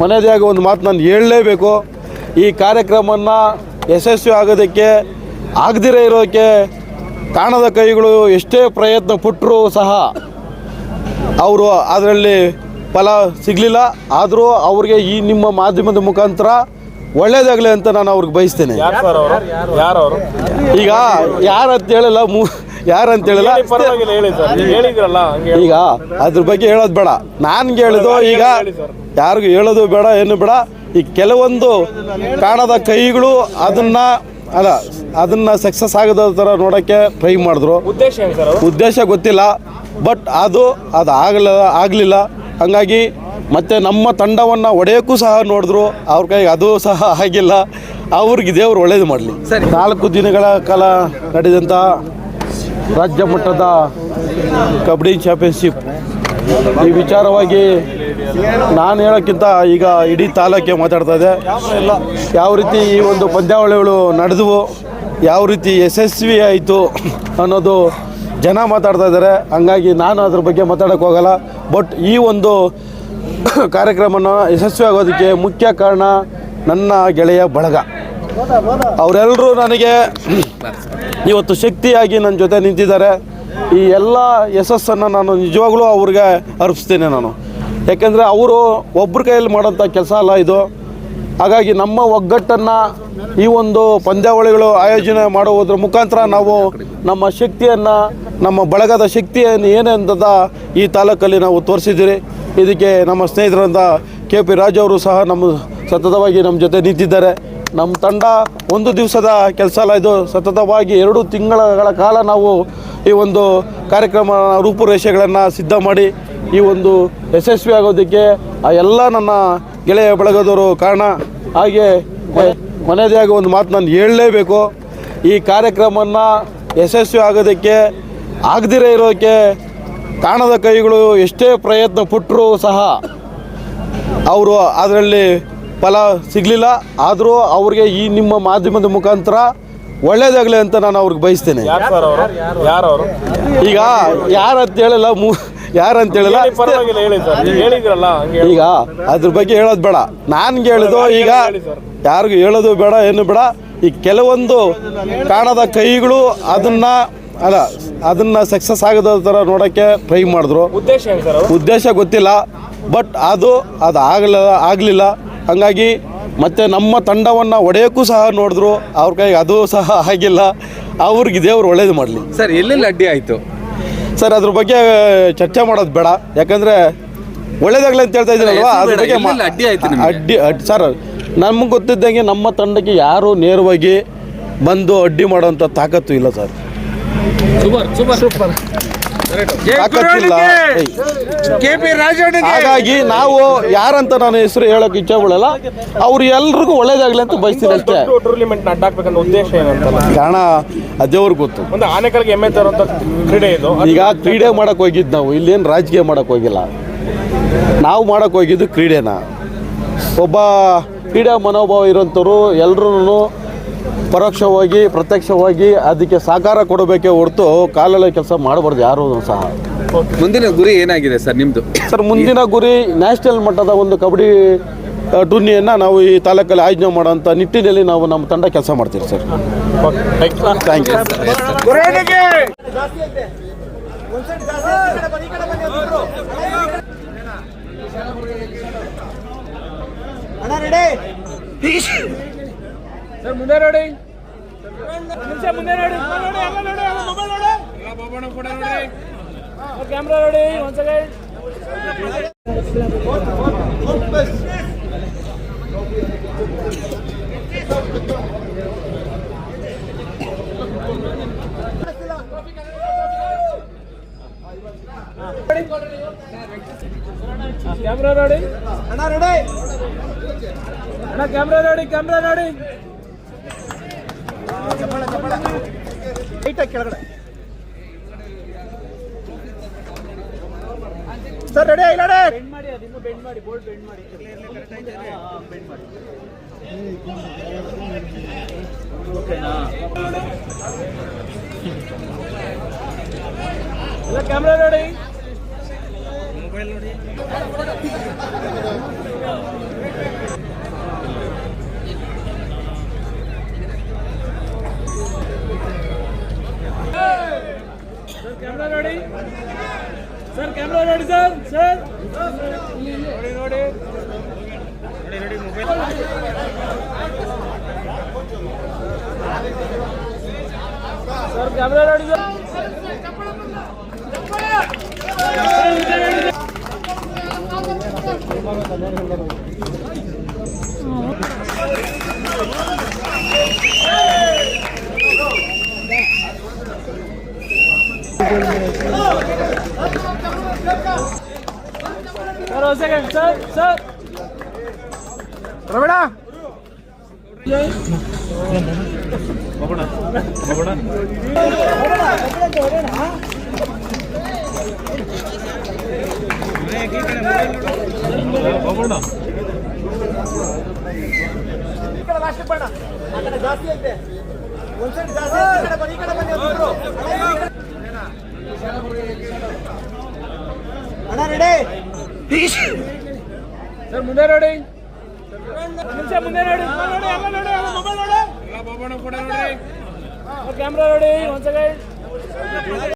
ಕೊನೆಯದಾಗಿ ಒಂದು ಮಾತು ನಾನು ಹೇಳಲೇಬೇಕು. ಈ ಕಾರ್ಯಕ್ರಮವನ್ನು ಯಶಸ್ವಿ ಆಗೋದಕ್ಕೆ ಆಗದಿರೇ ಇರೋಕ್ಕೆ ಕಾಣದ ಕೈಗಳು ಎಷ್ಟೇ ಪ್ರಯತ್ನ ಪಟ್ಟರೂ ಸಹ ಅವರು ಅದರಲ್ಲಿ ಫಲ ಸಿಗಲಿಲ್ಲ. ಆದರೂ ಅವ್ರಿಗೆ ಈ ನಿಮ್ಮ ಮಾಧ್ಯಮದ ಮುಖಾಂತರ ಒಳ್ಳೇದಾಗಲಿ ಅಂತ ನಾನು ಅವ್ರಿಗೆ ಬಯಸ್ತೇನೆ. ಈಗ ಯಾರಂತ ಹೇಳಿಲ್ಲ ಮೂ ಯಾರಂತ ಹೇಳಲ್ಲ. ಈಗ ಅದ್ರ ಬಗ್ಗೆ ಹೇಳೋದು ಬೇಡ. ನಾನು ಹೇಳಿದ್ದು ಈಗ ಯಾರಿಗೂ ಹೇಳೋದು ಬೇಡ ಏನು ಬೇಡ. ಈ ಕೆಲವೊಂದು ಕಾಣದ ಕೈಗಳು ಅದನ್ನ ಅಲ್ಲ ಅದನ್ನ ಸಕ್ಸಸ್ ಆಗದ ಥರ ನೋಡೋಕ್ಕೆ ಟ್ರೈ ಮಾಡಿದ್ರು. ಉದ್ದೇಶ ಉದ್ದೇಶ ಗೊತ್ತಿಲ್ಲ ಬಟ್ ಅದು ಅದು ಆಗಲ ಆಗಲಿಲ್ಲ. ಹಂಗಾಗಿ ಮತ್ತೆ ನಮ್ಮ ತಂಡವನ್ನು ಒಡೆಯೋಕ್ಕೂ ಸಹ ನೋಡಿದ್ರು ಅವ್ರ ಕೈಗೆ ಅದು ಸಹ ಆಗಿಲ್ಲ. ಅವ್ರಿಗೆ ದೇವ್ರು ಒಳ್ಳೇದು ಮಾಡಲಿ. ನಾಲ್ಕು ದಿನಗಳ ಕಾಲ ನಡೆದಂಥ ರಾಜ್ಯ ಮಟ್ಟದ ಕಬಡ್ಡಿ ಚಾಂಪಿಯನ್ಶಿಪ್ ಈ ವಿಚಾರವಾಗಿ ನಾನು ಹೇಳೋಕ್ಕಿಂತ ಈಗ ಇಡೀ ತಾಲೂಕೆ ಮಾತಾಡ್ತಾ ಇದೆ ಯಾವ ರೀತಿ ಈ ಒಂದು ಪಂದ್ಯಾವಳಿಗಳು ನಡೆದವು, ಯಾವ ರೀತಿ ಯಶಸ್ವಿ ಆಯಿತು ಅನ್ನೋದು ಜನ ಮಾತಾಡ್ತಾ ಇದ್ದಾರೆ. ಹಂಗಾಗಿ ನಾನು ಅದ್ರ ಬಗ್ಗೆ ಮಾತಾಡೋಕ್ಕೆ ಹೋಗಲ್ಲ. ಬಟ್ ಈ ಒಂದು ಕಾರ್ಯಕ್ರಮನ ಯಶಸ್ವಿ ಆಗೋದಕ್ಕೆ ಮುಖ್ಯ ಕಾರಣ ನನ್ನ ಗೆಳೆಯ ಬಳಗ. ಅವರೆಲ್ಲರೂ ನನಗೆ ಇವತ್ತು ಶಕ್ತಿಯಾಗಿ ನನ್ನ ಜೊತೆ ನಿಂತಿದ್ದಾರೆ. ಈ ಎಲ್ಲ ಯಶಸ್ಸನ್ನು ನಾನು ನಿಜವಾಗ್ಲೂ ಅವ್ರಿಗೆ ಅರ್ಪಿಸ್ತೇನೆ ನಾನು. ಯಾಕೆಂದರೆ ಅವರು ಒಬ್ಬರ ಕೈಯಲ್ಲಿ ಮಾಡೋಂಥ ಕೆಲಸ ಅಲ್ಲ ಇದು. ಹಾಗಾಗಿ ನಮ್ಮ ಒಗ್ಗಟ್ಟನ್ನು ಈ ಒಂದು ಪಂದ್ಯಾವಳಿಗಳು ಆಯೋಜನೆ ಮಾಡುವುದರ ಮುಖಾಂತರ ನಾವು ನಮ್ಮ ಶಕ್ತಿಯನ್ನು, ನಮ್ಮ ಬಳಗದ ಶಕ್ತಿಯನ್ನು ಏನೆಂದದ ಈ ತಾಲೂಕಲ್ಲಿ ನಾವು ತೋರಿಸಿದ್ದೀರಿ. ಇದಕ್ಕೆ ನಮ್ಮ ಸ್ನೇಹಿತರಂತ ಕೆ ಪಿ ರಾಜು ಅವರು ಸಹ ನಮ್ಮ ಸತತವಾಗಿ ನಮ್ಮ ಜೊತೆ ನಿಂತಿದ್ದಾರೆ. ನಮ್ಮ ತಂಡ ಒಂದು ದಿವಸದ ಕೆಲಸ ಅಲ್ಲ ಇದು. ಸತತವಾಗಿ ಎರಡು ತಿಂಗಳ ಕಾಲ ನಾವು ಈ ಒಂದು ಕಾರ್ಯಕ್ರಮ ರೂಪುರೇಷೆಗಳನ್ನು ಸಿದ್ಧ ಮಾಡಿ ಈ ಒಂದು ಯಶಸ್ವಿ ಆಗೋದಕ್ಕೆ ಆ ಎಲ್ಲ ನನ್ನ ಗೆಳೆಯ ಬಳಗದವರು ಕಾರಣ. ಹಾಗೆ ಮನೆಯದೇ ಒಂದು ಮಾತು ನಾನು ಹೇಳಲೇಬೇಕು. ಈ ಕಾರ್ಯಕ್ರಮವನ್ನು ಯಶಸ್ವಿ ಆಗೋದಕ್ಕೆ ಆಗದಿರೇ ಇರೋಕ್ಕೆ ಕಾಣದ ಕೈಗಳು ಎಷ್ಟೇ ಪ್ರಯತ್ನ ಪುಟ್ಟರೂ ಸಹ ಅವರು ಅದರಲ್ಲಿ ಫಲ ಸಿಗಲಿಲ್ಲ. ಆದರೂ ಅವ್ರಿಗೆ ಈ ನಿಮ್ಮ ಮಾಧ್ಯಮದ ಮುಖಾಂತರ ಒಳ್ಳೇದಾಗಲಿ ಅಂತ ನಾನು ಅವ್ರಿಗೆ ಬಯಸ್ತೇನೆ. ಈಗ ಅವರು? ಯಾರು? ಅಂತ ಈಗ ಯಾರಂತ ಹೇಳಿಲ್ಲ ಮೂ ಹೇಳಿಲ್ಲ ಹೇಳಿದ್ರಲ್ಲ ಹಂಗೆ ಈಗ ಅದ್ರ ಬಗ್ಗೆ ಹೇಳೋದು ಬೇಡ. ನಾನ್ಗೆ ಹೇಳಿದ್ದು ಈಗ ಯಾರಿಗೂ ಹೇಳೋದು ಬೇಡ ಏನು ಬೇಡ. ಈ ಕೆಲವೊಂದು ಕಾಣದ ಕೈಗಳು ಅದನ್ನ ಅಲ್ಲ ಅದನ್ನ ಸಕ್ಸಸ್ ಆಗದ ಥರ ನೋಡೋಕ್ಕೆ ಟ್ರೈ ಮಾಡಿದ್ರು. ಉದ್ದೇಶ ಏನು ಸರ್ ಉದ್ದೇಶ ಗೊತ್ತಿಲ್ಲ. ಬಟ್ ಅದು ಅದು ಆಗಲ ಆಗಲಿಲ್ಲ. ಹಂಗಾಗಿ ಮತ್ತೆ ನಮ್ಮ ತಂಡವನ್ನು ಒಡೆಯೋಕ್ಕೂ ಸಹ ನೋಡಿದ್ರು. ಅವ್ರ ಕೈಗೆ ಅದು ಸಹ ಆಗಿಲ್ಲ. ಅವ್ರಿಗೆ ದೇವ್ರು ಒಳ್ಳೇದು ಮಾಡಲಿ. ಸರ್ ಎಲ್ಲೆಲ್ಲಿ ಅಡ್ಡಿ ಆಯ್ತು? ಸರ್ ಅದ್ರ ಬಗ್ಗೆ ಚರ್ಚೆ ಮಾಡೋದು ಬೇಡ. ಯಾಕಂದ್ರೆ ಒಳ್ಳೇದಾಗ್ಲಿ ಅಂತ ಹೇಳ್ತಾ ಇದ್ದೀರಲ್ವಾ? ಅದ್ರ ಬಗ್ಗೆ ಮಾ- ಅಡ್ಡಿ ಆಯ್ತು ನಿಮ್ಗೆ? ಅಡ್ಡಿ ಅಡ್- ಸರ್ ನಮ್ಗೆ ಗೊತ್ತಿದ್ದಂಗೆ ನಮ್ಮ ತಂಡಕ್ಕೆ ಯಾರು ನೇರವಾಗಿ ಬಂದು ಅಡ್ಡಿ ಮಾಡೋಂಥ ತಾಕತ್ತು ಇಲ್ಲ ಸರ್. ತಾಕತ್ತಿಲ್ಲ. ಹಾಗಾಗಿ ನಾವು ಯಾರಂತ ನಾನು ಹೆಸರು ಹೇಳೋಕೆ ಇಚ್ಛೆ ಬಿಡಲ್ಲ ಅವ್ರು ಎಲ್ರಿಗೂ ಒಳ್ಳೇದಾಗ್ಲಿ ಅಂತ ಬಯಸ್ತೀನಿ ಅಷ್ಟೇ. ಟೂರ್ನಿಮೆಂಟ್ ಅಡ್ಡಾಕ್ಬೇಕನ್ನೋ ಉದ್ದೇಶ ಏನಂತಲ್ಲ ಕಾರಣ ಅದೇವ್ರಿಗೆ ಗೊತ್ತು. ಒಂದು ಆನೆಗಳಿಗೆ ಎಮ್ಮೆ ತರುವಂತ ಕ್ರೀಡೆ ಇದು. ಈಗ ಕ್ರೀಡೆ ಮಾಡಕ್ ಹೋಗಿದ್ದು ನಾವು. ಇಲ್ಲೇನು ರಾಜಕೀಯ ಮಾಡಕ್ ಹೋಗಿಲ್ಲ. ನಾವು ಮಾಡಕ್ ಹೋಗಿದ್ದು ಕ್ರೀಡೆನ. ಒಬ್ಬ ಕ್ರೀಡಾ ಮನೋಭಾವ ಇರೋಂಥವ್ರು ಎಲ್ರೂ ಪರೋಕ್ಷವಾಗಿ ಪ್ರತ್ಯಕ್ಷವಾಗಿ ಅದಕ್ಕೆ ಸಹಕಾರ ಕೊಡಬೇಕೇ ಹೊರತು ಕಾಲಲ್ಲಿ ಕೆಲಸ ಮಾಡಬಾರ್ದು ಯಾರು ಸಹ. ಮುಂದಿನ ಗುರಿ ಏನಾಗಿದೆ ಸರ್ ನಿಮ್ಮದು ಸರ್ ಮುಂದಿನ ಗುರಿ ನ್ಯಾಷನಲ್ ಮಟ್ಟದ ಒಂದು ಕಬಡ್ಡಿ ಟೂರ್ನಿಯನ್ನು ನಾವು ಈ ತಾಲೂಕಲ್ಲಿ ಆಯೋಜನೆ ಮಾಡೋಂಥ ನಿಟ್ಟಿನಲ್ಲಿ ನಾವು ನಮ್ಮ ತಂಡ ಕೆಲಸ ಮಾಡ್ತೀವಿ ಸರ್. ಥ್ಯಾಂಕ್ ಯು ಸರ್ ಮುಂದೆ ನೋಡಿ ನಿಮಿಷ ಮುಂದೆ ನೋಡಿ ಕ್ಯಾಮ್ರಾ ನೋಡಿ ಒಂದ್ ಸೆಕೆಂಡ್ ಕ್ಯಾಮ್ರಾ ನೋಡಿ ಅಣ್ಣ ನೋಡಿ ಅಣ್ಣ ಕ್ಯಾಮ್ರಾ ನೋಡಿ ಕ್ಯಾಮ್ರಾ ನೋಡಿ ಸರ್ ರೆಡಿ ಇಲ್ಲ ಬೆಂಡ್ ಮಾಡಿ ಅದಿನ್ನು ಬೆಂಡ್ ಮಾಡಿ ಬೋಲ್ಡ್ ಬೆಂಡ್ ಮಾಡಿ ಬೆಂಡ್ ಮಾಡಿ. ಎಲ್ಲ ಕ್ಯಾಮ್ರಾ ನೋಡಿ ಸರ್ ಕ್ಯಾಮ್ರಾ ನೋಡಿದ Thank you. ಒಂದು ಸೆಕೆಂಡ್ ಸರ್ ಸರ್ ರಮಣ ಈ ಕಡೆ ಲಾಸ್ಟ್ ಬಣ್ಣ ಆ ಕಡೆ ಜಾಸ್ತಿ ಐತೆ ಒಂದ್ ಸೈಡ್ ಜಾಸ್ತಿ ಐತೆ, ಈ ಕಡೆ ಬನ್ನಿ ಈ ಕಡೆ ಬನ್ನಿ ಒಬ್ರು. ಅಣ್ಣ ರೆಡಿ ಸರ್ ಮುಂದೆ ನೋಡಿ. ಮುಂದೆ ನೋಡಿ. ಕ್ಯಾಮ್ರಾ ನೋಡಿ ಒಂದ್ಸಲ